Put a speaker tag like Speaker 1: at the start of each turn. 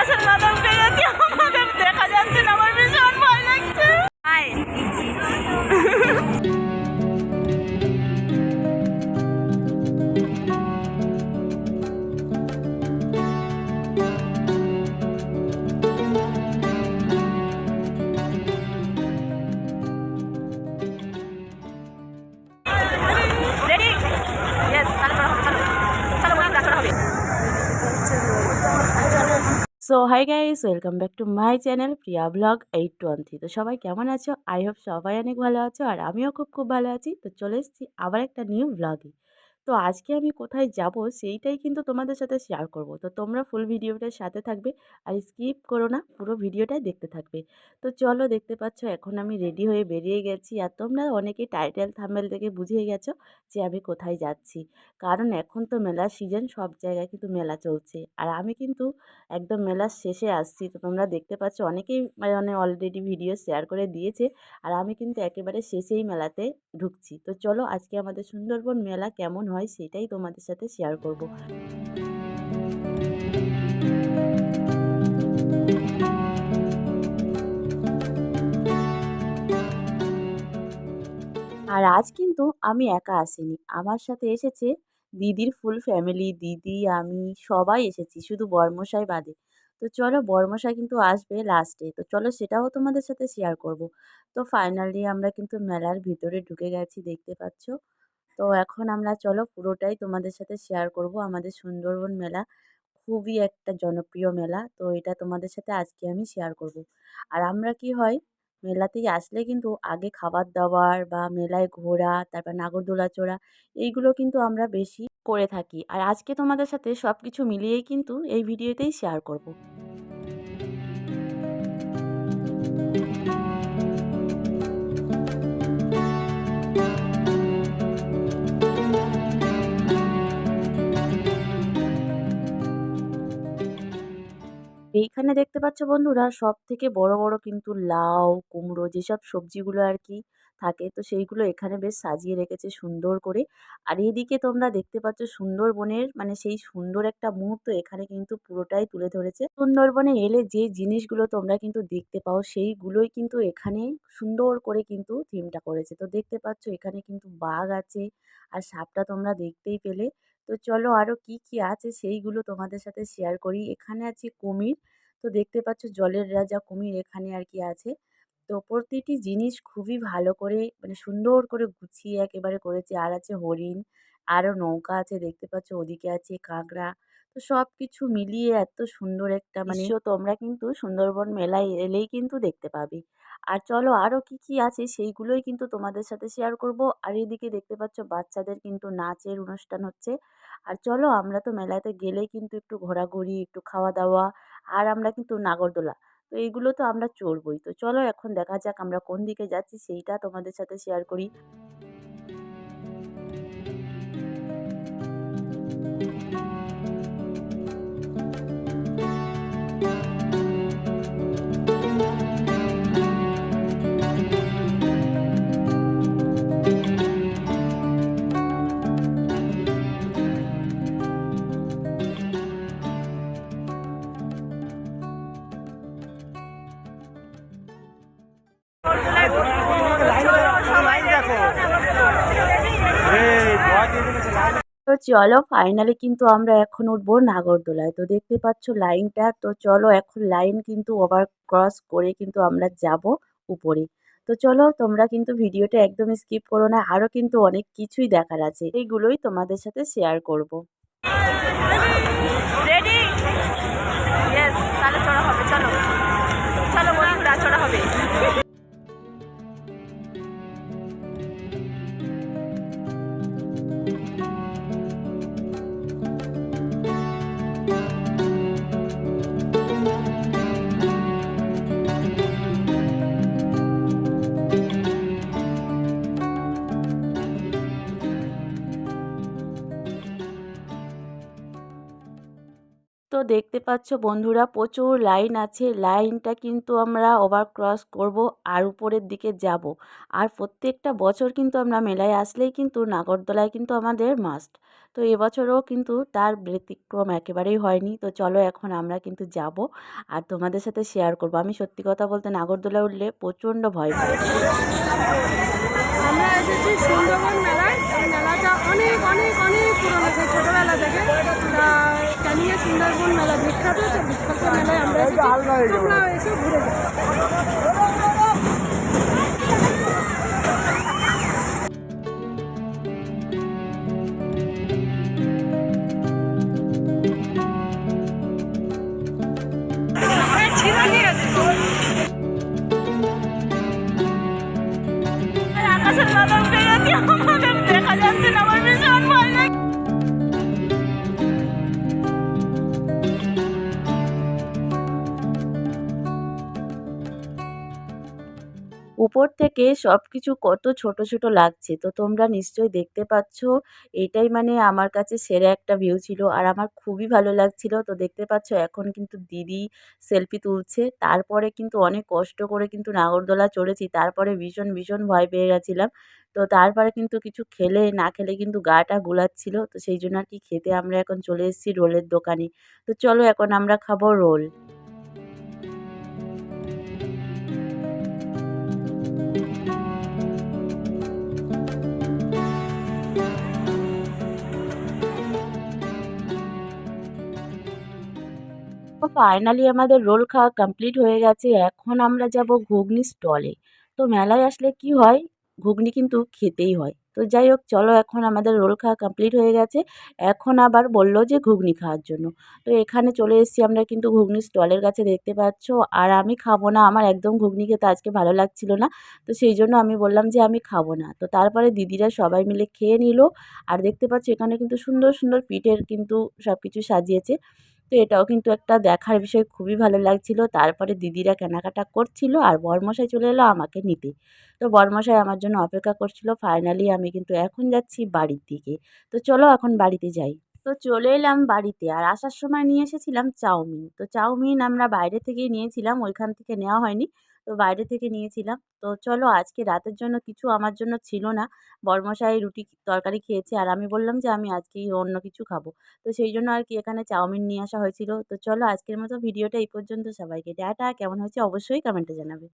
Speaker 1: সার্কাসের মাদক So hi guys welcome back to my channel Priya vlog eight twenty তো সবাই কেমন আছো? আই হোপ সবাই অনেক ভালো আছো আর আমিও খুব খুব ভালো আছি। তো চলে এসেছি আবার একটা নিউ ব্লগে তো আজকে আমি কোথায় যাব সেইটাই কিন্তু তোমাদের সাথে শেয়ার করব। তো তোমরা ফুল ভিডিওটার সাথে থাকবে আর স্কিপ করো না, পুরো ভিডিওটাই দেখতে থাকবে। তো চলো দেখতে পাচ্ছ এখন আমি রেডি হয়ে বেরিয়ে গেছি আর তোমরা অনেকেই টাইটেল থাম্বেল থেকে বুঝিয়ে গেছো যে আমি কোথায় যাচ্ছি। কারণ এখন তো মেলার সিজন সব জায়গায় কিন্তু মেলা চলছে। আর আমি কিন্তু একদম মেলার শেষে আসছি। তো তোমরা দেখতে পাচ্ছ অনেকেই মানে অলরেডি ভিডিও শেয়ার করে দিয়েছে আর আমি কিন্তু একেবারে শেষেই মেলাতে ঢুকছি। তো চলো আজকে আমাদের সুন্দরবন মেলা কেমন হয় সেটাই তোমাদের সাথে শেয়ার করব। আর আজ কিন্তু আমি একা আসিনি। আমার সাথে এসেছে দিদির ফুল ফ্যামিলি দিদি, আমি, সবাই এসেছি, শুধু বর্মশাই বাদে। তো চলো বর্মশাই কিন্তু আসবে লাস্টে তো চলো সেটাও তোমাদের সাথে শেয়ার করব। তো ফাইনালি আমরা কিন্তু মেলার ভিতরে ঢুকে গেছি, দেখতে পাচ্ছ। তো এখন আমরা চলো পুরোটাই তোমাদের সাথে শেয়ার করব আমাদের সুন্দরবন মেলা। খুবই একটা জনপ্রিয় মেলা, তো এটা তোমাদের সাথে আজকে আমি শেয়ার করব। আর আমরা কি হয়, মেলাতেই আসলে কিন্তু আগে খাবার দাবার বা মেলায় ঘোরা, তারপর নাগরদোলা চড়া, এইগুলো কিন্তু আমরা বেশি করে থাকি। আর আজকে তোমাদের সাথে সব কিছু মিলিয়েই কিন্তু এই ভিডিওতেই শেয়ার করব। এইখানে দেখতে পাচ্ছ বন্ধুরা সব থেকে বড় বড় কিন্তু লাউ, কুমড়ো যেসব সবজিগুলো আর কি থাকে, তো সেইগুলো এখানে বেশ সাজিয়ে রেখেছে সুন্দর করে। আর এদিকে তোমরা দেখতে পাচ্ছ সুন্দরবনের মানে সেই সুন্দর একটা মুহূর্ত এখানে কিন্তু পুরোটাই তুলে ধরেছে। সুন্দরবনে এলে যে জিনিসগুলো তোমরা কিন্তু দেখতে পাও, সেইগুলোই কিন্তু এখানে সুন্দর করে কিন্তু থিমটা করেছে। তো দেখতে পাচ্ছ এখানে কিন্তু বাঘ আছে আর সাপটা তোমরা দেখতেই পেলে। তো চলো আরও কি কি আছে সেইগুলো তোমাদের সাথে শেয়ার করি। এখানে আছে কুমির তো দেখতে পাচ্ছ জলের রাজা কুমির এখানে আর কি আছে। তো প্রতিটি জিনিস খুবই ভালো করে মানে সুন্দর করে গুছিয়ে একেবারে করেছে। আর আছে হরিণ আরও নৌকা আছে, দেখতে পাচ্ছ ওদিকে আছে কাঁকড়া। তো সব কিছু মিলিয়ে এত সুন্দর একটা মানে তোমরা কিন্তু সুন্দরবন মেলায় এলেই কিন্তু দেখতে পাবে। আর চলো আরও কি কি আছে সেইগুলোই কিন্তু তোমাদের সাথে শেয়ার করব। আর এদিকে দেখতে পাচ্ছ বাচ্চাদের কিন্তু নাচের অনুষ্ঠান হচ্ছে। আর চলো আমরা তো মেলাতে গেলেই কিন্তু একটু ঘোরাঘুরি, একটু খাওয়া দাওয়া আর আমরা কিন্তু নাগরদোলা। তো এইগুলো তো আমরা চড়বই। তো চলো এখন দেখা যাক আমরা কোন দিকে যাচ্ছি, সেইটা তোমাদের সাথে শেয়ার করি। তো চলো ফাইনালি কিন্তু আমরা এখন উঠবো নাগরদোলায়। তো দেখতে পাচ্ছ লাইনটা তো চলো এখন লাইন কিন্তু ওভার ক্রস করে কিন্তু আমরা যাব উপরে। তো চলো তোমরা কিন্তু ভিডিওটা একদম স্কিপ করো না আরও কিন্তু অনেক কিছুই দেখার আছে। এইগুলোই তোমাদের সাথে শেয়ার করব। রেডি দেখতে পাচ্ছ বন্ধুরা প্রচুর লাইন আছে। লাইনটা কিন্তু আমরা ওভার ক্রস করব আর উপরের দিকে যাব। আর প্রত্যেকটা বছর কিন্তু আমরা মেলায় আসলেই কিন্তু নাগরদোলায় কিন্তু আমাদের মাস্ট তো এবছরও কিন্তু তার ব্যতিক্রম একেবারেই হয়নি। তো চলো এখন আমরা কিন্তু যাব আর তোমাদের সাথে শেয়ার করব। আমি সত্যি কথা বলতে নাগরদোলা উঠলে প্রচণ্ড ভয় পাই।
Speaker 2: সুন্দরবন মেলায়। মেলাটা অনেক অনেক অনেক পুরনো ছোটোবেলা থেকে। তা সুন্দরবন মেলা বিখ্যাত তো বিখ্যাত মেলায় আমরা এসে ঘুরে যাও
Speaker 1: উপর থেকে সব কিছু কত ছোট ছোট লাগছে। তো তোমরা নিশ্চয়ই দেখতে পাচ্ছ, এটাই মানে আমার কাছে সেরা একটা ভিউ ছিল। আর আমার খুবই ভালো লাগছিল। তো দেখতে পাচ্ছ, এখন কিন্তু দিদি সেলফি তুলছে। তারপরে কিন্তু অনেক কষ্ট করে কিন্তু নাগরদোলা চড়েছি। তারপরে ভীষণ ভীষণ ভয় পেয়ে গেছিলাম। তো তারপরে কিন্তু কিছু খেলে, না খেলে কিন্তু গাটা গুলাচ্ছিল। তো সেই জন্য আর কি খেতে আমরা এখন চলে এসেছি রোলের দোকানে। তো চলো এখন আমরা খাব রোল। ফাইনালি আমাদের রোল খাওয়া কমপ্লিট হয়ে গেছে, এখন আমরা যাব ঘুগনি স্টলে তো মেলায় আসলে কি হয়? ঘুগনি কিন্তু খেতেই হয়। তো যাই হোক, চলো এখন আমাদের রোল খাওয়া কমপ্লিট হয়ে গেছে। এখন আবার বলল যে ঘুগনি খাওয়ার জন্য। তো এখানে চলে এসেছি আমরা কিন্তু ঘুগনি স্টলের কাছে দেখতে পাচ্ছ। আর আমি খাব না, আমার একদম ঘুগনি খেতে আজকে ভালো লাগছিল না। তো সেই জন্য আমি বললাম যে আমি খাব না। তো তারপরে দিদিরা সবাই মিলে খেয়ে নিল। আর দেখতে পাচ্ছ এখানে কিন্তু সুন্দর সুন্দর পিঠের কিন্তু সব কিছু সাজিয়েছে। তো এটাও কিন্তু একটা দেখার বিষয়। খুবই ভালো লাগছিল। তারপরে দিদিরা কেনাকাটা করছিল আর বরমশাই চলে এলো আমাকে নিতে। তো বরমশাই আমার জন্য অপেক্ষা করছিল। ফাইনালি আমি কিন্তু এখন যাচ্ছি বাড়ির দিকে। তো চলো এখন বাড়িতে যাই। তো চলে এলাম বাড়িতে আর আসার সময় নিয়ে এসেছিলাম চাউমিন। তো চাউমিন আমরা বাইরে থেকেই নিয়েছিলাম। ওইখান থেকে নেওয়া হয়নি। তো বাইরে থেকে নিয়েছিলাম। তো চলো আজকে রাতের জন্য কিছু আমার জন্য ছিল না। বর্মশাই রুটি তরকারি খেয়েছে আর আমি বললাম যে আমি আজকেই অন্য কিছু খাব। তো সেই জন্য আর কি এখানে চাউমিন নিয়ে আসা হয়েছিল। তো চলো আজকের মতো ভিডিওটা এই পর্যন্ত সবাইকে। টাটা! কেমন হয়েছে অবশ্যই কমেন্টে জানাবে।